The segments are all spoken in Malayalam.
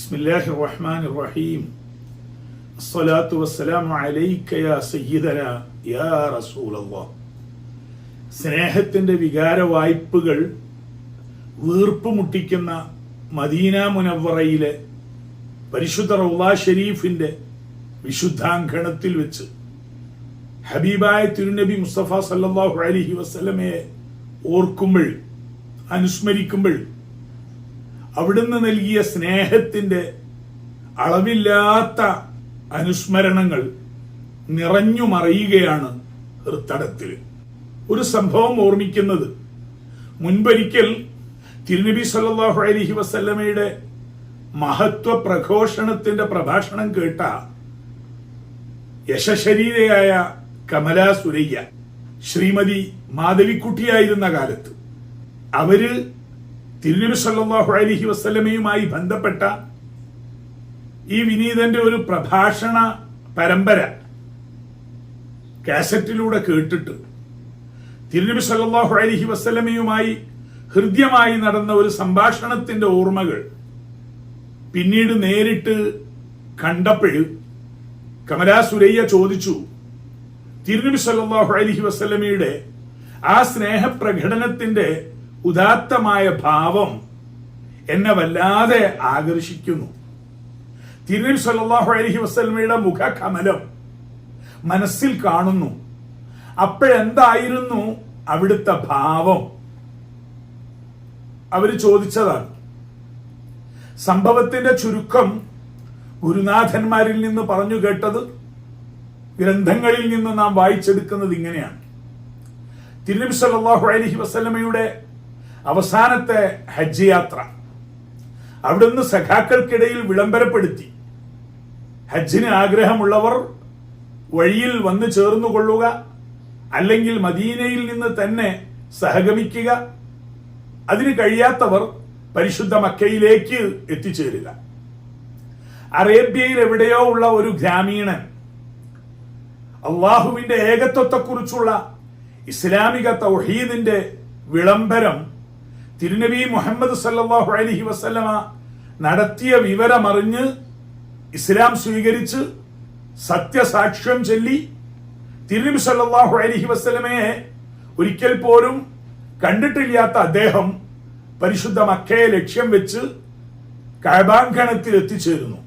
بسم الله الرحمن الرحيم الصلاة والسلام عليك يا سيدنا يا رسول الله സ്നേഹത്തിന്റെ വികാര വായ്പകൾ വീർപ്പ് മുട്ടിക്കുന്ന മദീന മുനവറയിലെ പരിശുദ്ധ റൗള ഷരീഫിന്റെ വിശുദ്ധാങ്കണത്തിൽ വെച്ച് ഹബീബായ തിരുനബി മുസ്തഫ സല്ലല്ലാഹു അലൈഹി വസല്ലമയെ ഓർക്കുമ്പോൾ അനുസ്മരിക്കുമ്പോൾ അവിടുന്ന് നൽകിയ സ്നേഹത്തിന്റെ അളവില്ലാത്ത അനുസ്മരണങ്ങൾ നിറഞ്ഞു മറയുകയാണ് ഹൃത്തടത്തിൽ. ഒരു സംഭവം ഓർമ്മിക്കുന്നത് മുൻപൊരിക്കൽ തിരുനബി സല്ലാഹു അലഹി വസല്ലമയുടെ മഹത്വ പ്രഘോഷണത്തിന്റെ പ്രഭാഷണം കേട്ട യശശരീരയായ കമലാ സുരയ്യ ശ്രീമതി മാധവിക്കുട്ടിയായിരുന്ന കാലത്ത്. അവർ തിരുനബി സല്ലല്ലാഹു അലൈഹി വസല്ലമയുമായി ബന്ധപ്പെട്ട ഈ വിനീതന്റെ ഒരു പ്രഭാഷണ പരമ്പര കാസറ്റിലൂടെ കേട്ടിട്ട് തിരുനബി സല്ലല്ലാഹു അലൈഹി വസല്ലമയുമായി ഹൃദ്യമായി നടന്ന ഒരു സംഭാഷണത്തിന്റെ ഓർമ്മകൾ പിന്നീട് നേരിട്ട് കണ്ടപ്പോൾ കമലാ സുരയ്യ ചോദിച്ചു തിരുനബി സല്ലല്ലാഹു അലൈഹി വസല്ലമയുടെ ആ സ്നേഹപ്രകടനത്തിന്റെ ഉദാത്തമായ ഭാവം എന്നെ വല്ലാതെ ആകർഷിക്കുന്നു. തിരുനബി സല്ലാഹു അലൈഹി വസല്ലമയുടെ മുഖകമലം മനസ്സിൽ കാണുന്നു. അപ്പോഴെന്തായിരുന്നു അവിടുത്തെ ഭാവം? അവർ ചോദിച്ചതാണ്. സംഭവത്തിന്റെ ചുരുക്കം ഗുരുനാഥന്മാരിൽ നിന്ന് പറഞ്ഞു കേട്ടത് ഗ്രന്ഥങ്ങളിൽ നിന്ന് നാം വായിച്ചെടുക്കുന്നത് ഇങ്ങനെയാണ്. തിരുനബി സല്ലാഹു അലഹി വസല്ലമയുടെ അവസാനത്തെ ഹജ്ജ് യാത്ര. അവിടുന്ന് സഖാക്കൾക്കിടയിൽ വിളംബരപ്പെടുത്തി. ഹജ്ജിന് ആഗ്രഹമുള്ളവർ വഴിയിൽ വന്നു ചേർന്നുകൊള്ളുക അല്ലെങ്കിൽ മദീനയിൽ നിന്ന് തന്നെ സഹഗമിക്കുക. അതിന് കഴിയാത്തവർ പരിശുദ്ധ മക്കയിലേക്ക് എത്തിച്ചേരുക. അറേബ്യയിൽ എവിടെയോ ഉള്ള ഒരു ഗ്രാമീണൻ അള്ളാഹുവിന്റെ ഏകത്വത്തെക്കുറിച്ചുള്ള ഇസ്ലാമിക തൗഹീദിന്റെ വിളംബരം തിരുനബി മുഹമ്മദ് സല്ലാഹു അലഹി വസല്ലമ നടത്തിയ വിവരമറിഞ്ഞ് ഇസ്ലാം സ്വീകരിച്ച് സത്യസാക്ഷ്യം ചൊല്ലി തിരുനബി സല്ലാഹു അലഹി വസ്ലമയെ ഒരിക്കൽ പോലും കണ്ടിട്ടില്ലാത്ത അദ്ദേഹം പരിശുദ്ധ മക്കയെ ലക്ഷ്യം വെച്ച് കഴബാങ്കണത്തിൽ എത്തിച്ചേരുന്നു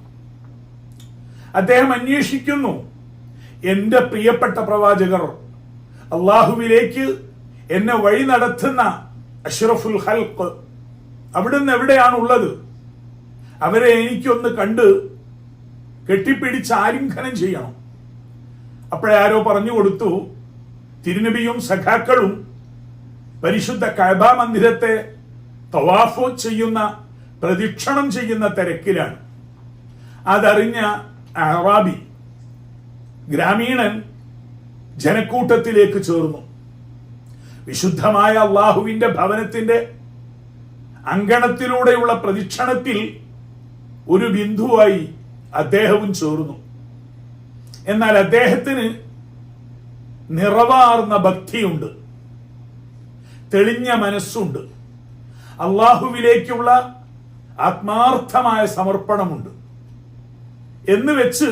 അദ്ദേഹം അന്വേഷിക്കുന്നു എന്റെ പ്രിയപ്പെട്ട പ്രവാചകർ അള്ളാഹുവിലേക്ക് എന്നെ വഴി നടത്തുന്ന അഷ്റഫുൽ ഹൽക്ക് അവിടുന്ന് എവിടെയാണ് ഉള്ളത് അവരെ എനിക്കൊന്ന് കണ്ട് കെട്ടിപ്പിടിച്ച് ആലിംഗനം ചെയ്യണം. അപ്പോഴാരോ പറഞ്ഞു കൊടുത്തു തിരുനബിയും സഖാക്കളും പരിശുദ്ധ കഅബ മന്ദിരത്തെ തവാഫോ ചെയ്യുന്ന പ്രദക്ഷിണം ചെയ്യുന്ന തിരക്കിലാണ്. അതറിഞ്ഞ അറാബി ഗ്രാമീണൻ ജനക്കൂട്ടത്തിലേക്ക് ചേർന്നു. വിശുദ്ധമായ അള്ളാഹുവിന്റെ ഭവനത്തിന്റെ അങ്കണത്തിലൂടെയുള്ള പ്രതിക്ഷണത്തിൽ ഒരു ബിന്ദുവായി അദ്ദേഹവും ചേർന്നു. എന്നാൽ അദ്ദേഹത്തിന് നിറവാർന്ന ഭക്തിയുണ്ട്. തെളിഞ്ഞ മനസ്സുണ്ട്. അള്ളാഹുവിലേക്കുള്ള ആത്മാർത്ഥമായ സമർപ്പണമുണ്ട്. എന്ന് വെച്ച്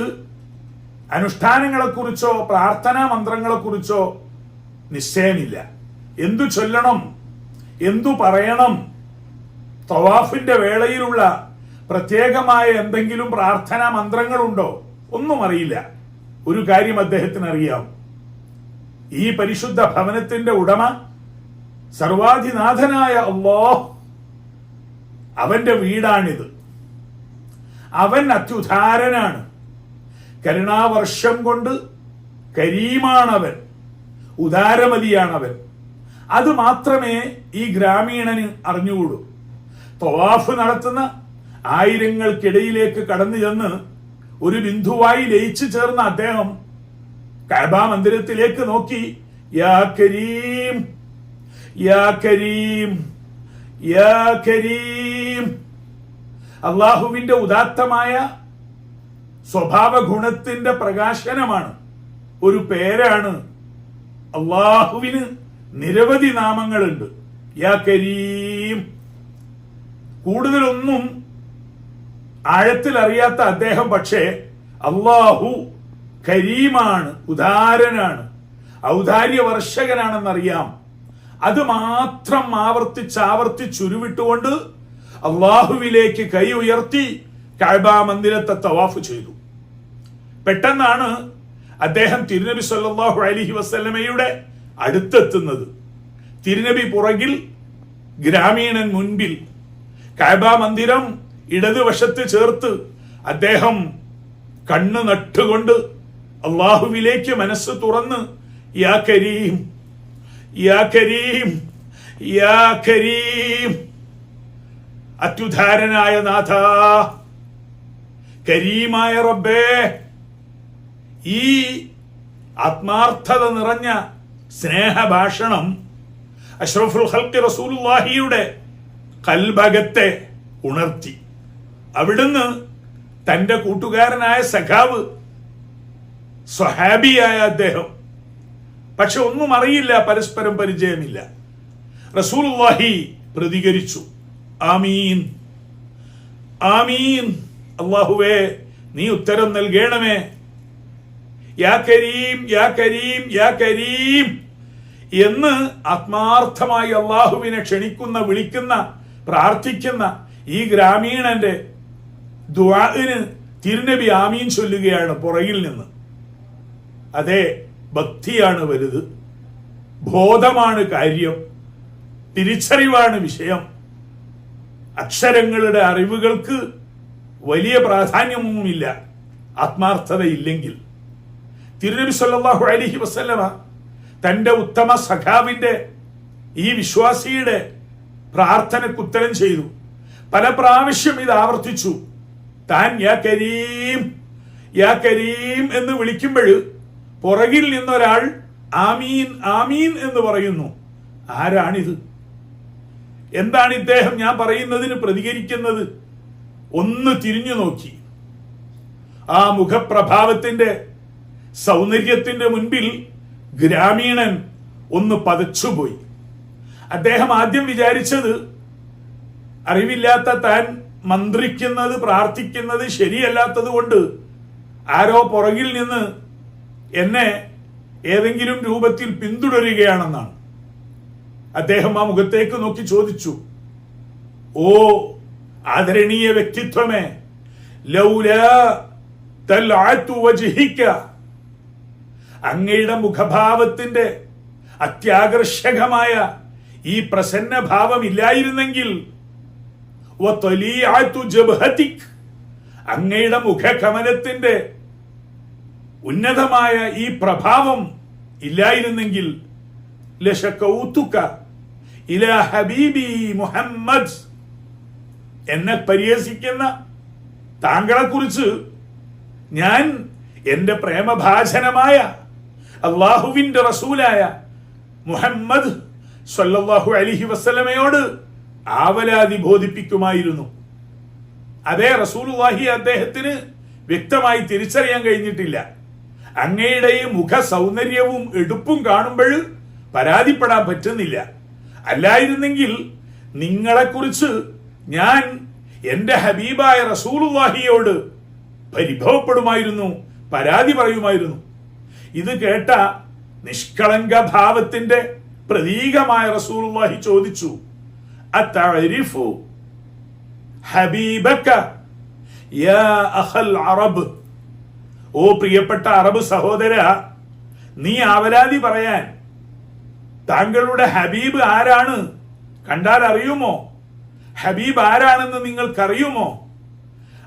അനുഷ്ഠാനങ്ങളെക്കുറിച്ചോ പ്രാർത്ഥനാ മന്ത്രങ്ങളെക്കുറിച്ചോ നിശ്ചയമില്ല. എന്തു ചൊല്ലണം? എന്തു പറയണം? തവാഫിന്റെ വേളയിലുള്ള പ്രത്യേകമായ എന്തെങ്കിലും പ്രാർത്ഥനാ മന്ത്രങ്ങളുണ്ടോ? ഒന്നും അറിയില്ല ഒരു കാര്യം അദ്ദേഹത്തിന് അറിയാം ഈ പരിശുദ്ധ ഭവനത്തിന്റെ ഉടമ സർവാധിനാഥനായ അല്ലോ അവന്റെ വീടാണിത്. അവൻ അത്യുധാരനാണ് കരുണാവർഷം കൊണ്ട് കരീമാണവൻ. ഉദാരമതിയാണവൻ അത് മാത്രമേ ഈ ഗ്രാമീണന് അറിഞ്ഞുകൂടൂ. തവാഫ് നടത്തുന്ന ആയിരങ്ങൾക്കിടയിലേക്ക് കടന്നു ചെന്ന് ഒരു ബിന്ദുവായി ലയിച്ചു ചേർന്ന അദ്ദേഹം കഅബ മന്ദിരത്തിലേക്ക് നോക്കി യാ കരീം യാ കരീം യാ കരീം. അള്ളാഹുവിന്റെ ഉദാത്തമായ സ്വഭാവ ഗുണത്തിന്റെ പ്രകാശനമാണ്. ഒരു പേരാണ് അള്ളാഹുവിന് നിരവധി നാമങ്ങളുണ്ട്. യാ കരീം കൂടുതലൊന്നും ആഴത്തിൽ അറിയാത്ത അദ്ദേഹം പക്ഷേ അള്ളാഹു കരീമാണ് ഉദാരനാണ് ഔദാര്യ വർഷകനാണെന്നറിയാം അത് മാത്രം ആവർത്തിച്ച് ആവർത്തിച്ചുരുവിട്ടുകൊണ്ട് അള്ളാഹുവിലേക്ക് കൈ ഉയർത്തി കഅബ മന്ദിരത്തെ തവാഫ് ചെയ്തു. പെട്ടെന്നാണ് അദ്ദേഹം തിരുനബി സല്ലാഹു അലൈഹി വസല്ലമയുടെ അടുത്തെത്തുന്നത്. തിരുനബി പുറകിൽ ഗ്രാമീണൻ മുൻപിൽ. കഅബ മന്ദിരം ഇടതുവശത്ത് ചേർത്ത് അദ്ദേഹം കണ്ണു നട്ടുകൊണ്ട് അള്ളാഹുവിലേക്ക് മനസ്സ് തുറന്ന് യാ കരീം യാ കരീം യാ കരീം അത്യുധാരനായ നാഥ കരീമായ റബ്ബേ ഈ ആത്മാർത്ഥത നിറഞ്ഞ സ്നേഹഭാഷണം അഷ്റഫുൽ ഹൽക്ക് റസൂലുള്ളാഹിയുടെ കൽഭകത്തെ ഉണർത്തി. അവിടുന്ന് തന്റെ കൂട്ടുകാരനായ സഖാവ് സ്വഹാബിയായ അദ്ദേഹം. പക്ഷെ ഒന്നും അറിയില്ല പരസ്പരം പരിചയമില്ല. റസൂലുള്ളാഹി പ്രതികരിച്ചു. ആമീൻ. ആമീൻ. അള്ളാഹുവേ നീ ഉത്തരം നൽകണമേ. യാ കരീം യാ കരീം യാ കരീം. എന്ന് ആത്മാർത്ഥമായി അള്ളാഹുവിനെ ക്ഷണിക്കുന്ന വിളിക്കുന്ന പ്രാർത്ഥിക്കുന്ന ഈ ഗ്രാമീണന്റെ ദുആന് തിരുനബി ആമീൻ ചൊല്ലുകയാണ് പുറകിൽ നിന്ന്. അതെ ഭക്തിയാണ് വലുത്. ബോധമാണ് കാര്യം. തിരിച്ചറിവാണ് വിഷയം. അക്ഷരങ്ങളുടെ അറിവുകൾക്ക് വലിയ പ്രാധാന്യമൊന്നുമില്ല ആത്മാർത്ഥതയില്ലെങ്കിൽ. തിരുനബി സല്ലാഹു അലഹി വസല്ലമ തന്റെ ഉത്തമ സഖാവിന്റെ ഈ വിശ്വാസിയുടെ പ്രാർത്ഥനയ്ക്ക് ഉത്തരം ചെയ്തു. പല പ്രാവശ്യം ഇത് ആവർത്തിച്ചു. താൻ യാ കരീം യാ കരീം എന്ന് വിളിക്കുമ്പോൾ പുറകിൽ നിന്നൊരാൾ ആമീൻ ആമീൻ എന്ന് പറയുന്നു. ആരാണിത്? എന്താണ് ഇദ്ദേഹം ഞാൻ പറയുന്നതിന് പ്രതികരിക്കുന്നത്? ഒന്ന് തിരിഞ്ഞു നോക്കി. ആ മുഖപ്രഭാവത്തിന്റെ സൗന്ദര്യത്തിന്റെ മുൻപിൽ ഗ്രാമീണൻ ഒന്ന് പതച്ചുപോയി. അദ്ദേഹം ആദ്യം വിചാരിച്ചത് അറിവില്ലാത്ത താൻ മന്ത്രിക്കുന്നത് പ്രാർത്ഥിക്കുന്നത് ശരിയല്ലാത്തത് കൊണ്ട് ആരോ പുറകിൽ നിന്ന് എന്നെ ഏതെങ്കിലും രൂപത്തിൽ പിന്തുടരുകയാണെന്നാണ്. അദ്ദേഹം ആ മുഖത്തേക്ക് നോക്കി ചോദിച്ചു ഓ ആദരണീയ വ്യക്തിത്വമേ ലൗലാ തൽഅതു വജ്ഹിക അങ്ങയുടെ മുഖഭാവത്തിന്റെ അത്യാകർഷകമായ ഈ പ്രസന്ന ഭാവം ഇല്ലായിരുന്നെങ്കിൽ അങ്ങയുടെ മുഖകമനത്തിന്റെ ഉന്നതമായ ഈ പ്രഭാവം ഇല്ലായിരുന്നെങ്കിൽ ഹബീബി മുഹമ്മദ് എന്നെ പരിഹസിക്കുന്ന താങ്കളെ കുറിച്ച് ഞാൻ എന്റെ പ്രേമഭാചനമായ അള്ളാഹുവിന്റെ റസൂലായ മുഹമ്മദ് സല്ലാഹു അലിഹി വസ്ലമയോട് ആവലാതി ബോധിപ്പിക്കുമായിരുന്നു. അതേ റസൂലുള്ളാഹി അദ്ദേഹത്തിന് വ്യക്തമായി തിരിച്ചറിയാൻ കഴിഞ്ഞിട്ടില്ല. അങ്ങയുടെ മുഖ സൗന്ദര്യവും എടുപ്പും കാണുമ്പോൾ പരാതിപ്പെടാൻ പറ്റുന്നില്ല. അല്ലായിരുന്നെങ്കിൽ നിങ്ങളെക്കുറിച്ച് ഞാൻ എന്റെ ഹബീബായ റസൂലുള്ളാഹിയോട് പരിഭവപ്പെടുമായിരുന്നു പരാതി പറയുമായിരുന്നു. ഇത് കേട്ട നിഷ്കളങ്ക ഭാവത്തിന്റെ പ്രതീകമായ റസൂലുള്ളാഹി ചോദിച്ചു അത്തഅരിഫു ഹബീബക യാ അഖൽ അറബ്? ഓ പ്രിയപ്പെട്ട അറബ് സഹോദര നീ ആവലാതി പറയാൻ താങ്കളുടെ ഹബീബ് ആരാണ്? കണ്ടാൽ അറിയുമോ? ഹബീബ് ആരാണെന്ന് നിങ്ങൾക്കറിയുമോ?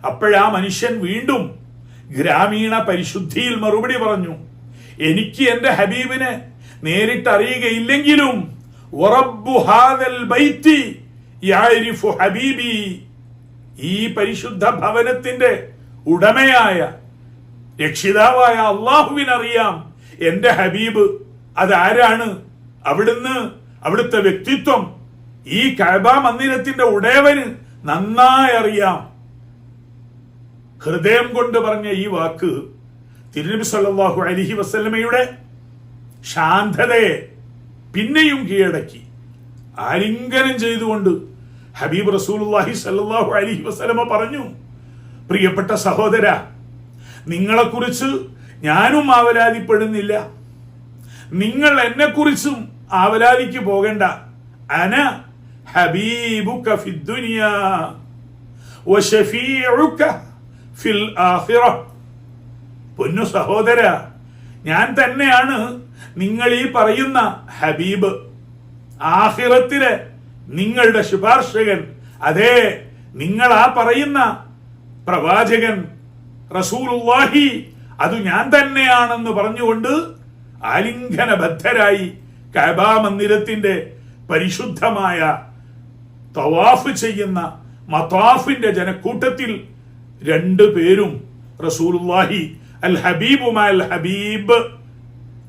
അപ്പോഴാ മനുഷ്യൻ വീണ്ടും ഗ്രാമീണ പരിശുദ്ധിയിൽ മറുപടി പറഞ്ഞു എനിക്ക് എന്റെ ഹബീബിനെ നേരിട്ട് അറിയുകയില്ലെങ്കിലും ഹബീബി. ഈ പരിശുദ്ധ ഭവനത്തിന്റെ ഉടമയായ രക്ഷിതാവായ അള്ളാഹുവിനറിയാം എന്റെ ഹബീബ് അതാരാണ്? അവിടുന്ന് അവിടുത്തെ വ്യക്തിത്വം ഈ കഅബ മന്ദിരത്തിന്റെ ഉടയവന് നന്നായി അറിയാം. ഹൃദയം കൊണ്ട് പറഞ്ഞ ഈ വാക്ക് തിരുനബി സല്ലാഹു അലിഹി വസ്ലമയുടെ ശാന്തതയെ പിന്നെയും കീഴടക്കി. ആലിംഗനം ചെയ്തുകൊണ്ട് ഹബീബ് റസൂലുള്ളാഹി സല്ലല്ലാഹു അലൈഹി വസല്ലമ പറഞ്ഞു പ്രിയപ്പെട്ട സഹോദര നിങ്ങളെക്കുറിച്ച് ഞാനും ആവലാതിപ്പെടുന്നില്ല. നിങ്ങൾ എന്നെക്കുറിച്ചും ആവലാതിക്ക് പോകണ്ട. അന ഹബീബുക ഫിദ്ദുനിയ വശഫീഉക ഫിൽ ആഖിറ. പൊന്നു സഹോദര ഞാൻ തന്നെയാണ് നിങ്ങൾ ഈ പറയുന്ന ഹബീബ്. ആഹിറത്തിലെ നിങ്ങളുടെ ശുപാർശകൻ. അതെ നിങ്ങൾ ആ പറയുന്ന പ്രവാചകൻ റസൂലുള്ളാഹി. അത് ഞാൻ തന്നെയാണെന്ന് പറഞ്ഞുകൊണ്ട് ആലിംഗനബദ്ധരായി കബാ മന്ദിരത്തിന്റെ പരിശുദ്ധമായ തവാഫ് ചെയ്യുന്ന മതാഫിന്റെ ജനക്കൂട്ടത്തിൽ രണ്ടു പേരും റസൂലുള്ളാഹി അൽ ഹബീബുമാ അൽ ഹബീബ്.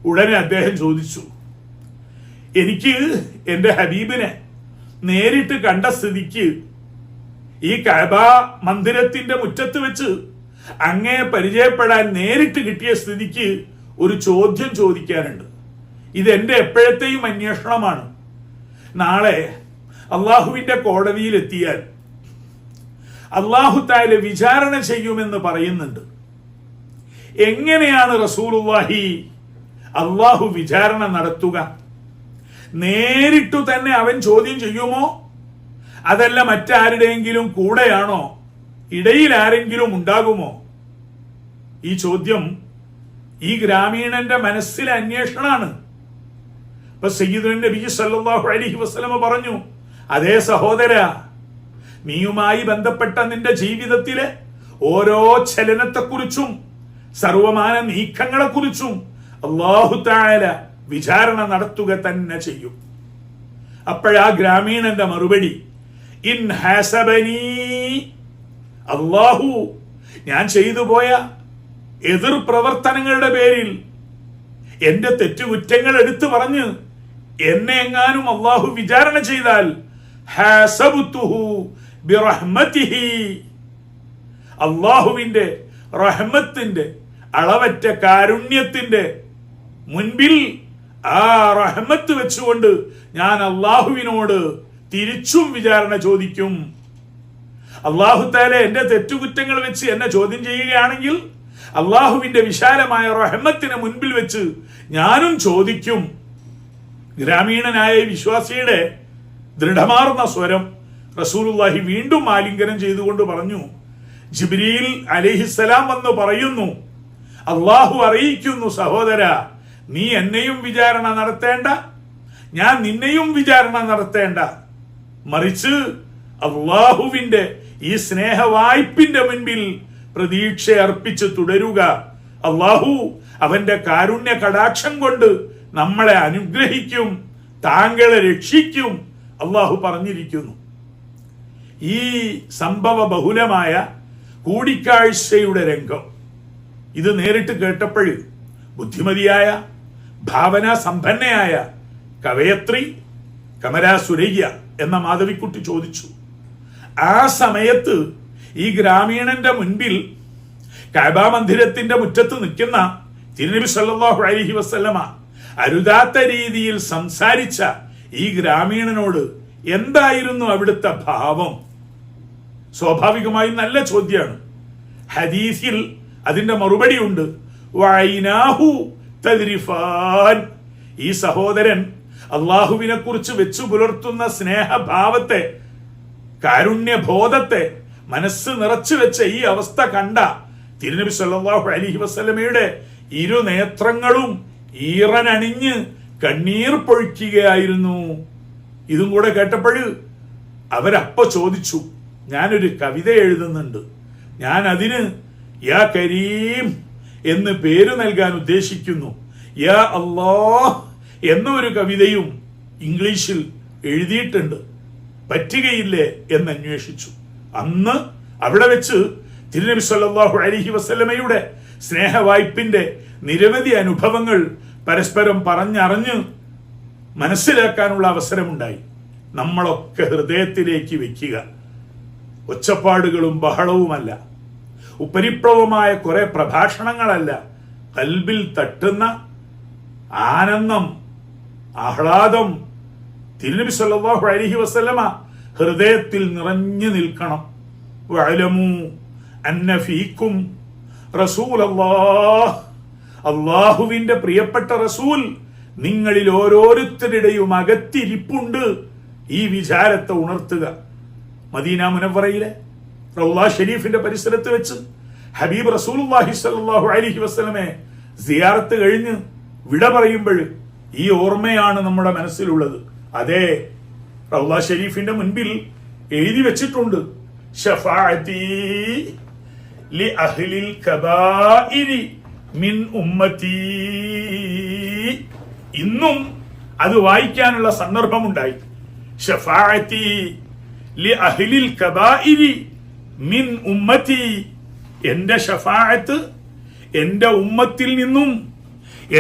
ഉടനെ അദ്ദേഹം ചോദിച്ചു എനിക്ക് എന്റെ ഹബീബിനെ നേരിട്ട് കണ്ട സ്ഥിതിക്ക് ഈ കഅബ മന്ദിരത്തിന്റെ മുറ്റത്ത് വെച്ച് അങ്ങേ പരിചയപ്പെടാൻ നേരിട്ട് കിട്ടിയ സ്ഥിതിക്ക് ഒരു ചോദ്യം ചോദിക്കാനുണ്ട്. ഇത് എന്റെ എപ്പോഴത്തെയും അന്വേഷണമാണ്. നാളെ അള്ളാഹുവിന്റെ കോടതിയിൽ എത്തിയാൽ അള്ളാഹു താൽ വിചാരണ ചെയ്യുമെന്ന് പറയുന്നുണ്ട്. എങ്ങനെയാണ് റസൂലുള്ളാഹി അള്ളാഹു വിചാരണ നടത്തുക? നേരിട്ടു തന്നെ അവൻ ചോദ്യം ചെയ്യുമോ? അതല്ല മറ്റാരുടെയെങ്കിലും കൂടെയാണോ? ഇടയിൽ ആരെങ്കിലും ഉണ്ടാകുമോ? ഈ ചോദ്യം ഈ ഗ്രാമീണന്റെ മനസ്സിലെ അന്വേഷണമാണ്. ഇപ്പൊ സയ്യിദുൻ നബി സല്ലാഹു അലൈഹി വസ്ലമ പറഞ്ഞു അതേ സഹോദര നീയുമായി ബന്ധപ്പെട്ട നിന്റെ ജീവിതത്തിലെ ഓരോ ചലനത്തെക്കുറിച്ചും സർവമാന നീക്കങ്ങളെക്കുറിച്ചും അള്ളാഹു താല വിചാരണ നടത്തുക തന്നെ ചെയ്യും. അപ്പോഴാ ഗ്രാമീണന്റെ മറുപടി ഇൻ ഹാസബനി അള്ളാഹു ഞാൻ ചെയ്തു പോയ എതിർ പ്രവർത്തനങ്ങളുടെ പേരിൽ എന്റെ തെറ്റുകുറ്റങ്ങൾ എടുത്തു പറഞ്ഞ് എന്നെ എങ്ങാനും അള്ളാഹു വിചാരണ ചെയ്താൽ അള്ളാഹുവിന്റെ റഹ്മത്തിന്റെ അളവറ്റ കാരുണ്യത്തിന്റെ മുൻപിൽ ആ റഹ്മത്ത് വെച്ചുകൊണ്ട് ഞാൻ അള്ളാഹുവിനോട് തിരിച്ചും വിചാരണ ചോദിക്കും. അള്ളാഹു താല എന്റെ തെറ്റുകുറ്റങ്ങൾ വെച്ച് എന്നെ ചോദ്യം ചെയ്യുകയാണെങ്കിൽ അള്ളാഹുവിന്റെ വിശാലമായ റഹ്മത്തിന് മുൻപിൽ വെച്ച് ഞാനും ചോദിക്കും. ഗ്രാമീണനായ വിശ്വാസിയുടെ ദൃഢമാർന്ന സ്വരം റസൂലുള്ളാഹി വീണ്ടും ആലിംഗനം ചെയ്തുകൊണ്ട് പറഞ്ഞു. ജിബ്രീൽ അലിഹിസലാം വന്ന് പറയുന്നു അള്ളാഹു അറിയിക്കുന്നു സഹോദര. നീ എന്നെയും വിചാരണ നടത്തേണ്ട. ഞാൻ നിന്നെയും വിചാരണ നടത്തേണ്ട. മറിച്ച് അള്ളാഹുവിന്റെ ഈ സ്നേഹ വായ്പിന്റെ മുൻപിൽ പ്രതീക്ഷ അർപ്പിച്ച് തുടരുക. അള്ളാഹു അവന്റെ കാരുണ്യ കടാക്ഷം കൊണ്ട് നമ്മളെ അനുഗ്രഹിക്കും താങ്കളെ രക്ഷിക്കും അള്ളാഹു പറഞ്ഞിരിക്കുന്നു. ഈ സംഭവ ബഹുലമായ കൂടിക്കാഴ്ചയുടെ രംഗം. ഇത് നേരിട്ട് കേട്ടപ്പോൾ ബുദ്ധിമതിയായ ഭാവന സമ്പന്നയായ കവയത്രി കമരാ സുരയ്യ എന്ന മാധവിക്കുട്ടി ചോദിച്ചു ആ സമയത്ത് ഈ ഗ്രാമീണന്റെ മുൻപിൽ കഅബ മന്ദിരത്തിന്റെ മുറ്റത്ത് നിൽക്കുന്ന തിരുനബി സല്ലല്ലാഹു അലൈഹി വസല്ലമ അരുതാത്ത രീതിയിൽ സംസാരിച്ച ഈ ഗ്രാമീണനോട് എന്തായിരുന്നു അവിടുത്തെ ഭാവം? സ്വാഭാവികമായും നല്ല ചോദ്യമാണ്. ഹദീസിൽ അതിന്റെ മറുപടി ഉണ്ട്. വൈനാഹു തദ്രിഫാൻ. ഈ സഹോദരൻ അള്ളാഹുവിനെ കുറിച്ച് വെച്ചു പുലർത്തുന്ന സ്നേഹഭാവത്തെ കാരുണ്യബോധത്തെ മനസ്സ് നിറച്ചു വെച്ച ഈ അവസ്ഥ കണ്ട തിരുനബി സല്ലാഹു അലഹി വസ്ലമയുടെ ഇരു നേത്രങ്ങളും ഈറനണിഞ്ഞ് കണ്ണീർ പൊഴിക്കുകയായിരുന്നു. ഇതും കൂടെ കേട്ടപ്പോൾ അവരപ്പ ചോദിച്ചു ഞാനൊരു കവിത എഴുതുന്നുണ്ട്. ഞാൻ അതിന് യാ കരീം എന്ന് പേര് നൽകാൻ ഉദ്ദേശിക്കുന്നു. യാ അല്ലാ എന്ന ഒരു കവിതയും ഇംഗ്ലീഷിൽ എഴുതിയിട്ടുണ്ട്. പറ്റുകയില്ലേ എന്ന് അന്വേഷിച്ചു. അന്ന് അവിടെ വെച്ച് തിരുനബി സല്ലല്ലാഹു അലൈഹി വസല്ലമയുടെ സ്നേഹവായ്പിന്റെ നിരവധി അനുഭവങ്ങൾ പരസ്പരം പറഞ്ഞറിഞ്ഞ് മനസ്സിലാക്കാനുള്ള അവസരമുണ്ടായി. നമ്മളൊക്കെ ഹൃദയത്തിലേക്ക് വെക്കുക. ഒച്ചപ്പാടുകളും ബഹളവുമല്ല. ഉപരിപ്ലവമായ കുറെ പ്രഭാഷണങ്ങളല്ല. കൽബിൽ തട്ടുന്ന ആനന്ദം ആഹ്ലാദം തിരുനബി സല്ലല്ലാഹു അലൈഹി വസല്ലമ ഹൃദയത്തിൽ നിറഞ്ഞു നിൽക്കണം. വഅലമു അന്ന ഫീകും റസൂൽ അള്ളാഹുവിന്റെ പ്രിയപ്പെട്ട റസൂൽ നിങ്ങളിൽ ഓരോരുത്തരുടെയും അകത്തിരിപ്പുണ്ട്. ഈ വിചാരത്തെ ഉണർത്തുക. മദീന മുനവറയിലെ റൗള ഷെരീഫിന്റെ പരിസരത്ത് വെച്ച് ഹബീബ് റസൂലുള്ളാഹി സ്വല്ലല്ലാഹു അലൈഹി വസല്ലമെ സിയാറത്ത് കഴിഞ്ഞ് വിട പറയുമ്പോൾ ഈ ഓർമ്മയാണ് നമ്മുടെ മനസ്സിലുള്ളത്. അതെ റൗല ഷെരീഫിന്റെ മുൻപിൽ എഴുതി വെച്ചിട്ടുണ്ട്. മിൻ ഇന്നും അത് വായിക്കാനുള്ള സന്ദർഭമുണ്ടായി. ഷഫാഅത്തി ലി അഹ്ലിൽ കബായിരി മിൻ ഉമ്മത്തി. എന്റെ ഷഫായത്ത് എന്റെ ഉമ്മത്തിൽ നിന്നും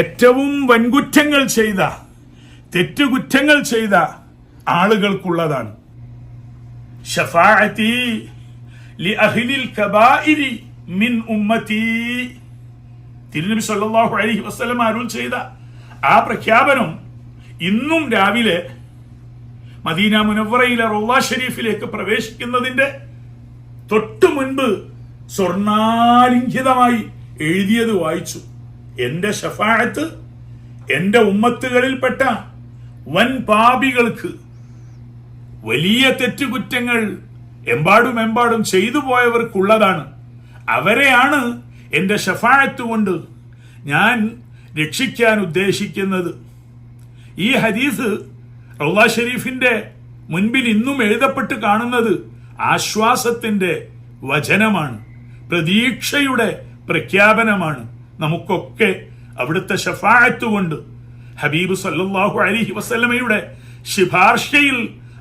ഏറ്റവും വൻകുറ്റങ്ങൾ ചെയ്ത തെറ്റുകുറ്റങ്ങൾ ചെയ്ത ആളുകൾക്കുള്ളതാണ്. ഷഫാഅത്തി ലി കബായിരി മിൻ ഉമ്മത്തി. തിരുനബി സല്ലല്ലാഹു അലൈഹി വസല്ലം അരുൾ ചെയ്ത ആ പ്രഖ്യാപനം ഇന്നും രാവിലെ മദീന മുനവറയിലെ റൗള ഷരീഫിലേക്ക് പ്രവേശിക്കുന്നതിന്റെ തൊട്ടു മുൻപ് സ്വർണാലിംഘിതമായി എഴുതിയത് വായിച്ചു. എന്റെ ഷഫാഴത്ത് എന്റെ ഉമ്മത്തുകളിൽപ്പെട്ട വൻ പാപികൾക്ക് വലിയ തെറ്റുകുറ്റങ്ങൾ എമ്പാടും എമ്പാടും ചെയ്തു പോയവർക്കുള്ളതാണ്. അവരെയാണ് എന്റെ ഷഫാഴത്ത് കൊണ്ട് ഞാൻ രക്ഷിക്കാൻ ഉദ്ദേശിക്കുന്നത്. ഈ ഹദീസ് റൗള ഷെരീഫിന്റെ മുൻപിൽ ഇന്നും എഴുതപ്പെട്ട് കാണുന്നത് ആശ്വാസത്തിന്റെ വചനമാണ് പ്രതീക്ഷയുടെ പ്രഖ്യാപനമാണ് നമുക്കൊക്കെ അവിടുത്തെ ഷഫായത്ത് കൊണ്ട് ഹബീബ് സല്ലല്ലാഹു അലൈഹി വസല്ലമയുടെ ശിപാർശയിൽ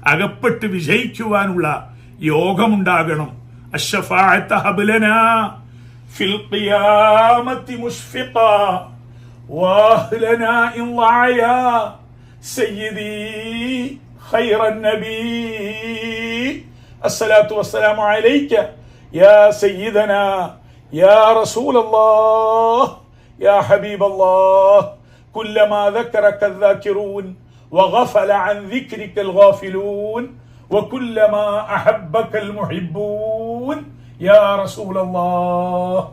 അകപ്പെട്ട് വിജയിക്കുവാനുള്ള യോഗമുണ്ടാകണം അഷ്ഫാഅത്ത ഹബ്ലനാ ഫിൽ ഖിയാമത്തി മുഷ്ഫിഖ واهلنا إن ضاعيا سيدي خير النبي الصلاة والسلام عليك يا سيدنا يا رسول الله يا حبيب الله. كلما ذكرك الذاكرون وغفل عن ذكرك الغافلون وكلما أحبك المحبون يا رسول الله.